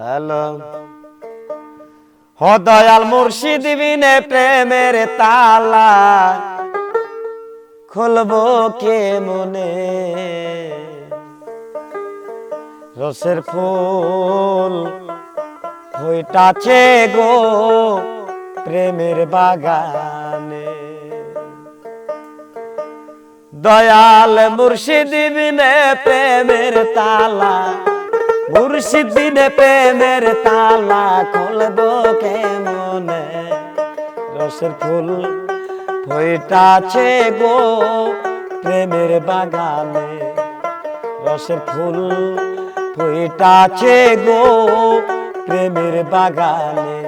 Hello হদয়াল মুর্শিদ বিনে প্রেমের তালা, খুলবো কে মনে? রসের ফুল হইতাছে গো প্রেমের বাগানে। দয়াল মুর্শিদ বিনে প্রেমের তালা মুর্শিদ দিনে প্রেমের তালা খুলবো কেমনে? রসের ফুল ফইটাছে গো প্রেমের বাগানে। রসের ফুল ফইটাছে গো প্রেমের বাগানে।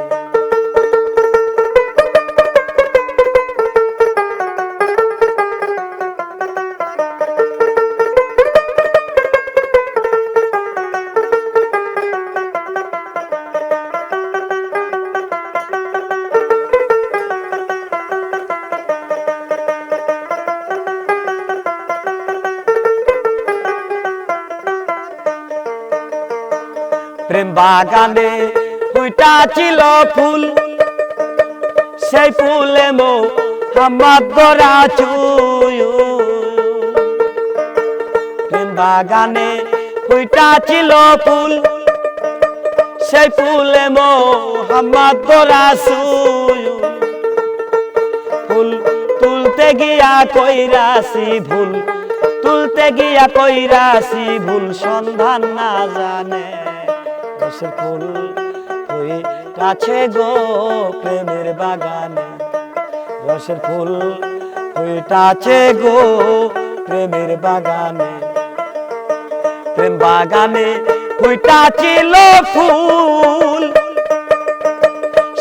প্রেম বাগানে ফুইটা ছিল ফুল। সেই ফুলে মো আমার দরা প্রেম বাগানে ফুইটা ছিল ফুল। সেই ফুলে মো আমার দরা ফুল তুলতে গিয়া কইরাছি ভুল, তুলতে গিয়া কইরাছি ভুল, সন্ধান না জানে। রসের ফুল। ওই কাছে গো প্রেমের বাগানে। রসের ফুল ওই কাছে গো প্রেমের বাগানে। প্রেম বাগানে ওইটা ছিল ফুল।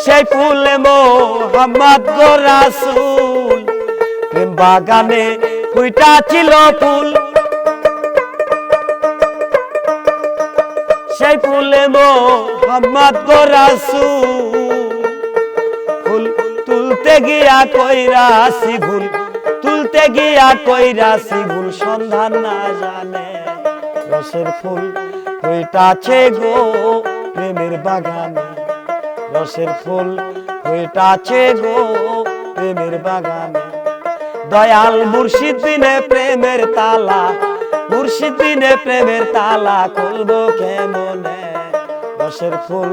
সেই ফুল মোহাম্মদ গো রাসূল। প্রেম বাগানে ওইটা ছিল ফুল। ফুলে মোহাম্মদ গো রাসূল ফুল তুলতে গিয়া কইরাছি ভুল, তুলতে গিয়া কইরাছি ভুল, সন্ধান না জানে। রসের ফুল হইতাছে গো প্রেমের বাগানে। রসের ফুল হইতাছে গো প্রেমের বাগানে। দয়াল মুর্শিদ দিনে প্রেমের তালা মুর্শিদ দিনে প্রেমের তালা খুলবো কেমনে? রসের ফুল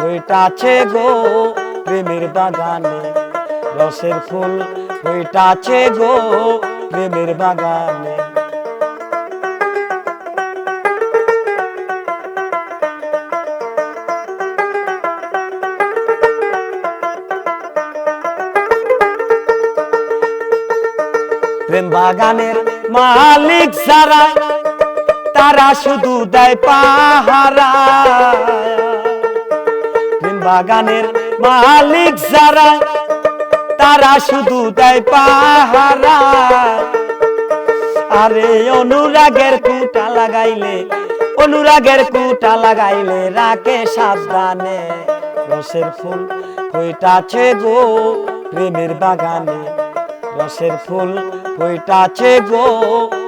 হইতাছে গো প্রেমের বাগানে। রসের ফুল হইতাছে গো প্রেমের বাগানে। প্রেম বাগানের মালিক সারা, তারা শুধু দেয় পাহারা। বাগানের মালিক সারা, তারা শুধু দেয় পাহারা। আরে অনুরাগের কুটা লাগাইলে, অনুরাগের কুটা লাগাইলে রাকে সাবধানে। রসের ফুল হইতাছে গো প্রেমের বাগানে। রসের ফুল হইতাছে গো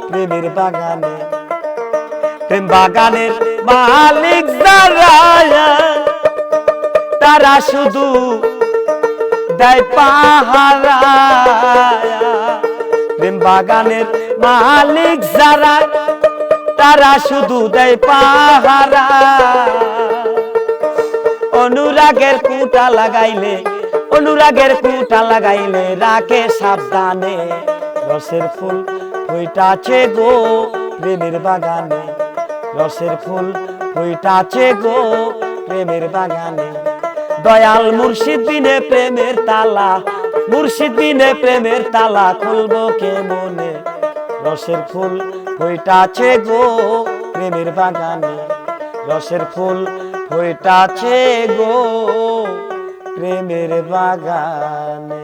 প্রেমের বাগানে। প্রেম বাগানের মালিক তারা শুধু দেয় পাহারা প্রেম বাগানের মালিক যারা তারা শুধু দেয় পাহারা। অনুরাগের কুটা লাগাইলে অনুরাগের কুটা লাগাইলে রাকে সাবধানে। রসের ফুল হইতাছে গো প্রেমের বাগানে। রসের ফুল হইতাছে গো প্রেমের বাগানে। দয়াল মুর্শিদ দিনে প্রেমের তালা, মুর্শিদ দিনে প্রেমের তালা খুলবো কে মনে রসের ফুল হইতাছে গো প্রেমের বাগানে। রসের ফুল হইতাছে গো প্রেমের বাগানে।